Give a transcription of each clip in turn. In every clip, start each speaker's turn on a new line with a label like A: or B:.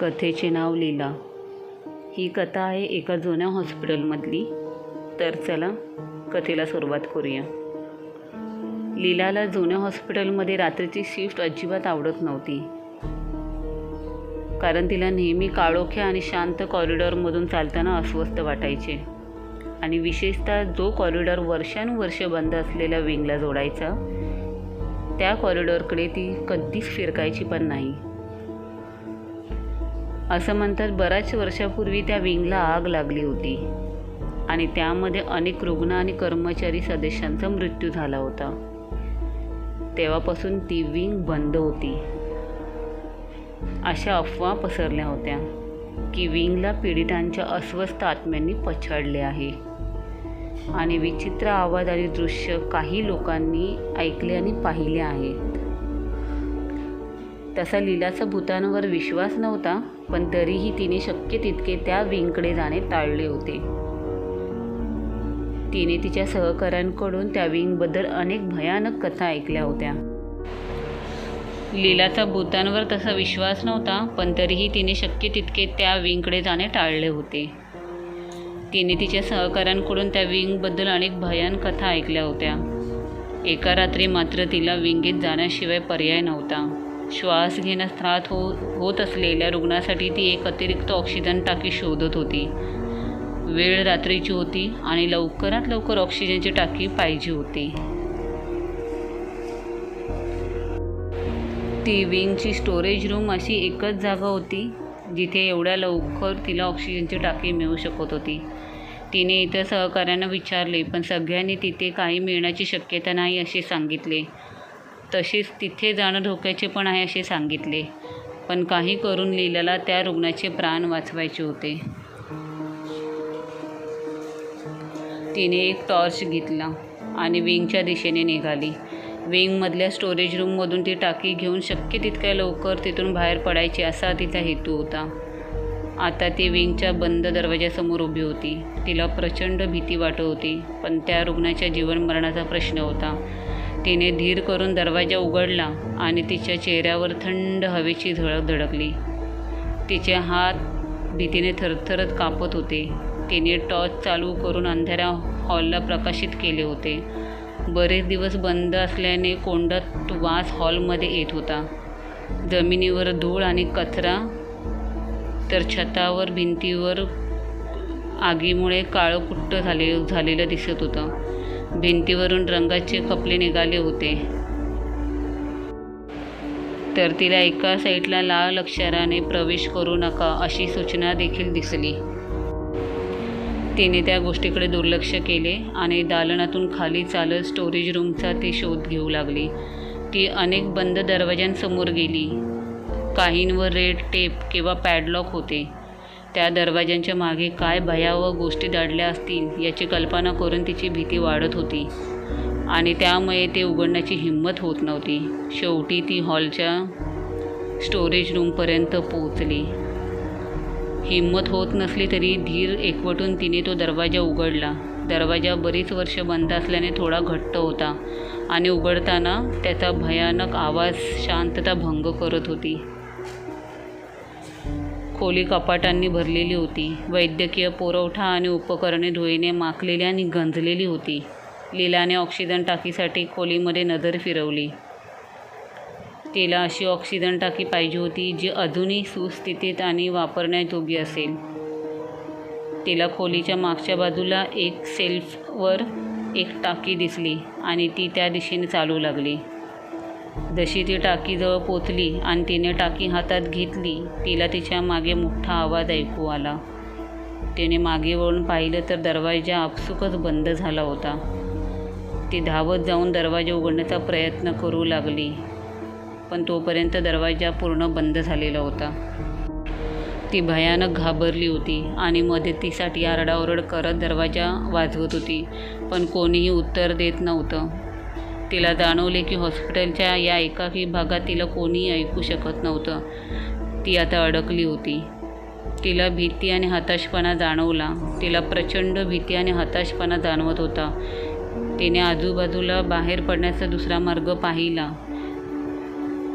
A: कथेचे नाव लीला ही कथा आहे एका जुन्या हॉस्पिटलमधली. तर चला कथेला सुरुवात करूया. लीलाला जुन्या हॉस्पिटलमध्ये रात्रीची शिफ्ट अजिबात आवडत नव्हती. कारण तिला नेहमी काळोख्या आणि शांत कॉरिडॉरमधून चालताना अस्वस्थ वाटायचे. आणि विशेषतः जो कॉरिडॉर वर्षानुवर्ष बंद असलेल्या विंगला जोडायचा त्या कॉरिडॉरकडे ती कधीच फिरकायची पण नाही. असं म्हणतात बऱ्याच वर्षापूर्वी त्या विंगला आग लागली होती. आणि त्यामध्ये अनेक रुग्ण आणि कर्मचारी सदस्यांचा मृत्यू झाला होता. तेव्हापासून ती विंग बंद होती. अशा अफवा पसरल्या होत्या की विंगला पीडितांच्या अस्वस्थ आत्म्यांनी पछाडले आहे. आणि विचित्र आवाज आणि दृश्य काही लोकांनी ऐकले आणि पाहिले आहेत. तसा लीलाचा भूतांवर विश्वास नव्हता पण तरीही तिने शक्य तितके त्या विंगकडे जाणे टाळले होते. तिने तिच्या सहकाऱ्यांकडून त्या विंगबद्दल अनेक भयानक कथा ऐकल्या होत्या. लीलाचा भूतांवर तसा विश्वास नव्हता पण तरीही तिने शक्य तितके त्या विंगकडे जाणे टाळले होते. तिने तिच्या सहकाऱ्यांकडून त्या विंगबद्दल अनेक भयान कथा ऐकल्या होत्या. एका रात्री मात्र तिला विंगीत जाण्याशिवाय पर्याय नव्हता. श्वास घेण्यास त्रास हो होत असलेल्या रुग्णासाठी ती एक अतिरिक्त ऑक्सिजन टाकी शोधत होती. वेळ रात्रीची होती आणि लवकरात लवकर ऑक्सिजनची टाकी पाहिजे होती. ती विंगची स्टोरेज रूम अशी एकच जागा होती जिथे एवढ्या लवकर तिला ऑक्सिजनची टाकी मिळू शकत होती. तिने इतर सहकाऱ्यांना विचारले पण सगळ्यांनी तिथे काही मिळण्याची शक्यता नाही असे सांगितले. तसेच तिथे जाणं धोक्याचे पण आहे असे सांगितले. पण काही करून लिहिलेला त्या रुग्णाचे प्राण वाचवायचे होते. तिने एक टॉर्च घेतला आणि विंगच्या दिशेने निघाली. विंगमधल्या स्टोरेज रूममधून ती टाकी घेऊन शक्य तितक्या लवकर तिथून बाहेर पडायची असा तिचा हेतू होता. आता ती विंगच्या बंद दरवाजासमोर उभी होती. तिला प्रचंड भीती वाटत होती पण त्या रुग्णाच्या जीवन मरणाचा प्रश्न होता. तिने धीर करून दरवाजा उघडला आणि तिच्या चेहऱ्यावर थंड हवेची झळक धडकली. तिचे हात भीतीने थरथरत कापत होते. तिने टॉर्च चालू करून अंधाऱ्या हॉलला प्रकाशित केले होते. बरेच दिवस बंद असल्याने कोंडत वास हॉलमध्ये येत होता. जमिनीवर धूळ आणि कचरा तर छतावर भिंतीवर आगीमुळे काळं कुट्ट झाले झालेलं दिसत होतं. भिंतीवरून रंगाचे कपडे निघाले होते. तर तिला एका साईडला लाल अक्षराने प्रवेश करू नका अशी सूचना देखील दिसली. तिने त्या गोष्टीकडे दुर्लक्ष केले आणि दालनातून खाली चालत स्टोरेज रूमचा ती शोध घेऊ लागली. ती अनेक बंद दरवाज्यांसमोर गेली. काहींवर रेड टेप किंवा पॅडलॉक होते. त्या दरवाज्यांच्या मागे काय भयावह गोष्टी दडल्या असतील याची कल्पना करून तिची भीती वाढत होती. आणि त्यामुळे ते उघडण्याची हिंमत होत नव्हती. शेवटी ती हॉलच्या स्टोरेज रूमपर्यंत पोहोचली. हिंमत होत नसली तरी धीर एकवटून तिने तो दरवाजा उघडला. दरवाजा बरीच वर्ष बंद असल्याने थोडा घट्ट होता आणि उघडताना त्याचा भयानक आवाज शांतता भंग करत होती. खोली कपाटांनी भरलेली होती. वैद्यकीय पुरवठा आणि उपकरणे धुळीने माखलेली आणि गंजलेली होती. लीलाने ऑक्सिजन टाकीसाठी खोलीमध्ये नजर फिरवली. तिला अशी ऑक्सिजन टाकी पाहिजे होती जी अजूनही सुस्थितीत आणि वापरण्यायोग्य असेल. तिला खोलीच्या मागच्या बाजूला एक सेल्फवर एक टाकी दिसली आणि ती त्या दिशेने चालू लागली. जशी ती टाकीजवळ पोचली आणि तिने टाकी हातात घेतली तिला तिच्यामागे मोठा आवाज ऐकू आला. तिने मागे वळून पाहिलं तर दरवाजा आपसुकच बंद झाला होता. ती धावत जाऊन दरवाजा उघडण्याचा प्रयत्न करू लागली पण तोपर्यंत दरवाजा पूर्ण बंद झालेला होता. ती भयानक घाबरली होती आणि मदतीसाठी आरडाओरड करत दरवाजा वाजवत होती पण कोणीही उत्तर देत नव्हतं. तिला जाणवले की हॉस्पिटलच्या या एकाकी भागात तिला कोणीही ऐकू शकत नव्हतं. ती आता अडकली होती. तिला भीती आणि हताशपणा जाणवला. तिला प्रचंड भीती आणि हताशपणा जाणवत होता. तिने आजूबाजूला बाहेर पडण्याचा दुसरा मार्ग पाहिला.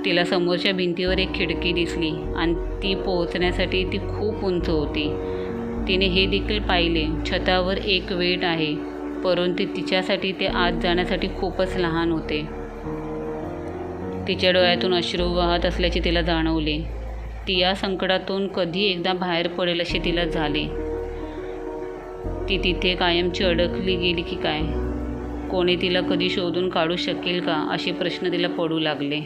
A: तिला समोरच्या भिंतीवर एक खिडकी दिसली आणि ती पोहोचण्यासाठी ती खूप उंच होती. तिने हे देखील पाहिले. छतावर एक वेट आहे. परंतु तिच्यासाठी ते आत जाण्यासाठी खूपच लहान होते. तिच्या डोळ्यातून अश्रू वाहत असल्याचे तिला जाणवले. ती या संकटातून कधी एकदा बाहेर पडेल असे तिला झाले. ती तिथे कायमची अडकली गेली की काय? कोणी तिला कधी शोधून काढू शकेल का? असे प्रश्न तिला पडू लागले.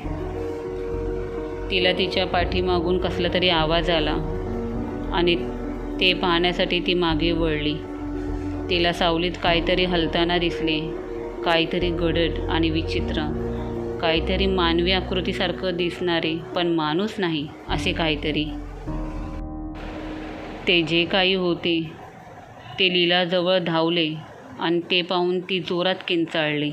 A: तिला तिच्या पाठीमागून कसला तरी आवाज आला आणि ते पाहण्यासाठी ती मागे वळली. तिला सावलीत काहीतरी हलताना दिसले. काहीतरी गडद आणि विचित्र. काहीतरी मानवी आकृतीसारखं दिसणारे पण माणूस नाही असे काहीतरी. ते जे काही होते ते लीलाजवळ धावले आणि ते पाहून ती जोरात किंचाळली.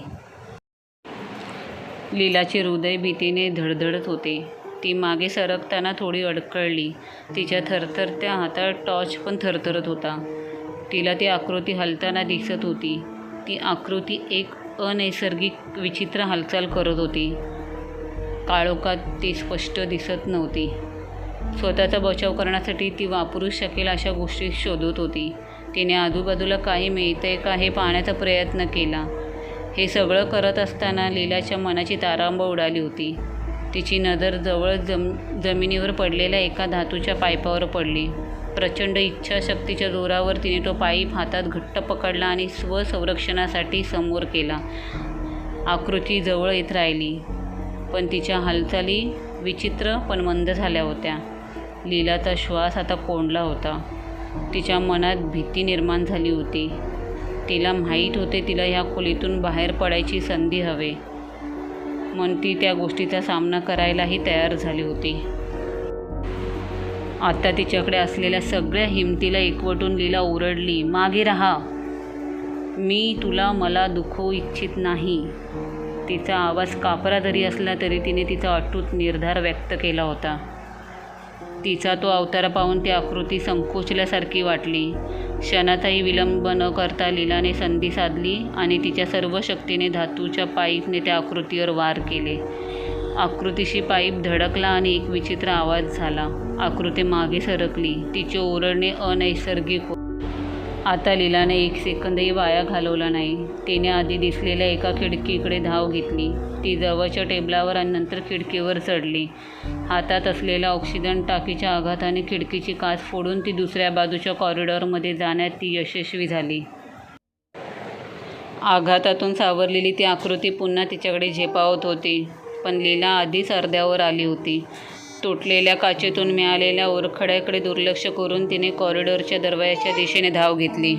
A: लीलाचे हृदय भीतीने धडधडत होते. ती मागे सरकताना थोडी अडकळली. तिच्या थरथरत्या हातात टॉर्च पण थरथरत होता. तिला ती आकृती हलताना दिसत होती. ती आकृती एक अनैसर्गिक विचित्र हालचाल करत होती. काळोखात ती स्पष्ट दिसत नव्हती. स्वतःचा बचाव करण्यासाठी ती वापरू शकेल अशा गोष्टी शोधत होती. तिने आजूबाजूला काही मिळतंय का हे पाहण्याचा प्रयत्न केला. हे सगळं करत असताना लीलाच्या मनाची तारांब उडाली होती. तिची नजर जवळ जम जमिनीवर पडलेल्या एका धातूच्या पायपावर पडली. प्रचंड इच्छाशक्तीच्या जोरावर तिने तो पाईप हातात घट्ट पकडला आणि स्वसंरक्षणासाठी समोर केला. आकृती जवळ येत राहिली पण तिच्या हालचाली विचित्र पण मंद झाल्या होत्या. लीलाचा श्वास आता कोंडला होता. तिच्या मनात भीती निर्माण झाली होती. तिला माहीत होते तिला ह्या खोलीतून बाहेर पडायची संधी हवे. म्हणून ती त्या गोष्टीचा सामना करायलाही तयार झाली होती. आता तिच्याकडे असलेल्या सगळ्या हिमतीला एकवटून लीला ओरडली मागे राहा. मी तुला मला दुखवू इच्छित नाही. तिचा आवाज कापरा जरी असला तरी तिने तिचा अटूट निर्धार व्यक्त केला होता. तिचा तो अवतार पाहून ती आकृती संकोचल्यासारखी वाटली. क्षणाचाही विलंब न करता लीलाने संधी साधली आणि तिच्या सर्व शक्तीने धातूच्या पाईपने त्या आकृतीवर वार केले. आकृतीशी पाईप धडकला आणि एक विचित्र आवाज झाला. आकृती मागे सरकली. तिचे ओरडणे अनैसर्गिक आता लीलाने एक सेकंदही वाया घालवला नाही. तिने आधी दिसलेल्या एका खिडकीकडे धाव घेतली. ती जवळच्या टेबलावर आणि नंतर खिडकीवर चढली. हातात असलेल्या ऑक्सिजन टाकीच्या आघाताने खिडकीची काच फोडून ती दुसऱ्या बाजूच्या कॉरिडॉरमध्ये जाण्यात ती यशस्वी झाली. आघातातून सावरलेली ती आकृती पुन्हा तिच्याकडे झेपावत होती. पण लीला आधीच अर्ध्यावर आली होती. तुटलेल्या काचेतून मिळालेल्या ओरखड्याकडे दुर्लक्ष करून तिने कॉरिडॉरच्या दरवाजाच्या दिशेने धाव घेतली.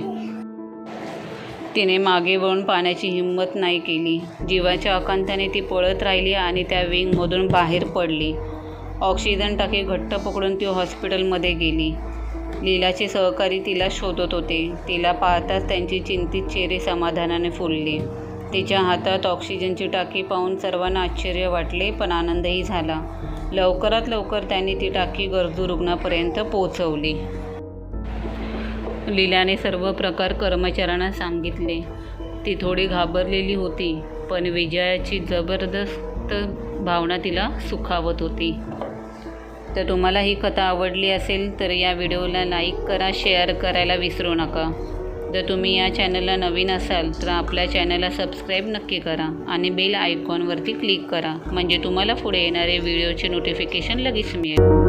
A: तिने मागे वळून पाण्याची हिंमत नाही केली. जीवाच्या आकांताने ती पळत राहिली आणि त्या विंगमधून बाहेर पडली. ऑक्सिजन टाकी घट्ट पकडून ती हॉस्पिटलमध्ये गेली. लीलाचे सहकारी तिला शोधत होते. तिला पाहताच त्यांची चिंतित चेहरे समाधानाने फुलले. तिच्या हातात ऑक्सिजनची टाकी पाहून सर्वांना आश्चर्य वाटले पण आनंदही झाला. लवकरात लवकर त्यांनी ती टाकी गरजू रुग्णापर्यंत पोचवली लीलाने सर्व प्रकार कर्मचाऱ्यांना सांगितले. ती थोडी घाबरलेली होती पण विजयाची जबरदस्त भावना तिला सुखावत होती. तर तुम्हाला ही कथा आवडली असेल तर या व्हिडिओला लाईक करा शेअर करायला विसरू नका. जर तुम्ही या चॅनलला नवीन असाल तर आपल्या चॅनलला सबस्क्राईब नक्की करा आणि बेल आयकॉनवरती क्लिक करा. म्हणजे तुम्हाला पुढे येणारे व्हिडिओचे नोटिफिकेशन लगेच मिळेल.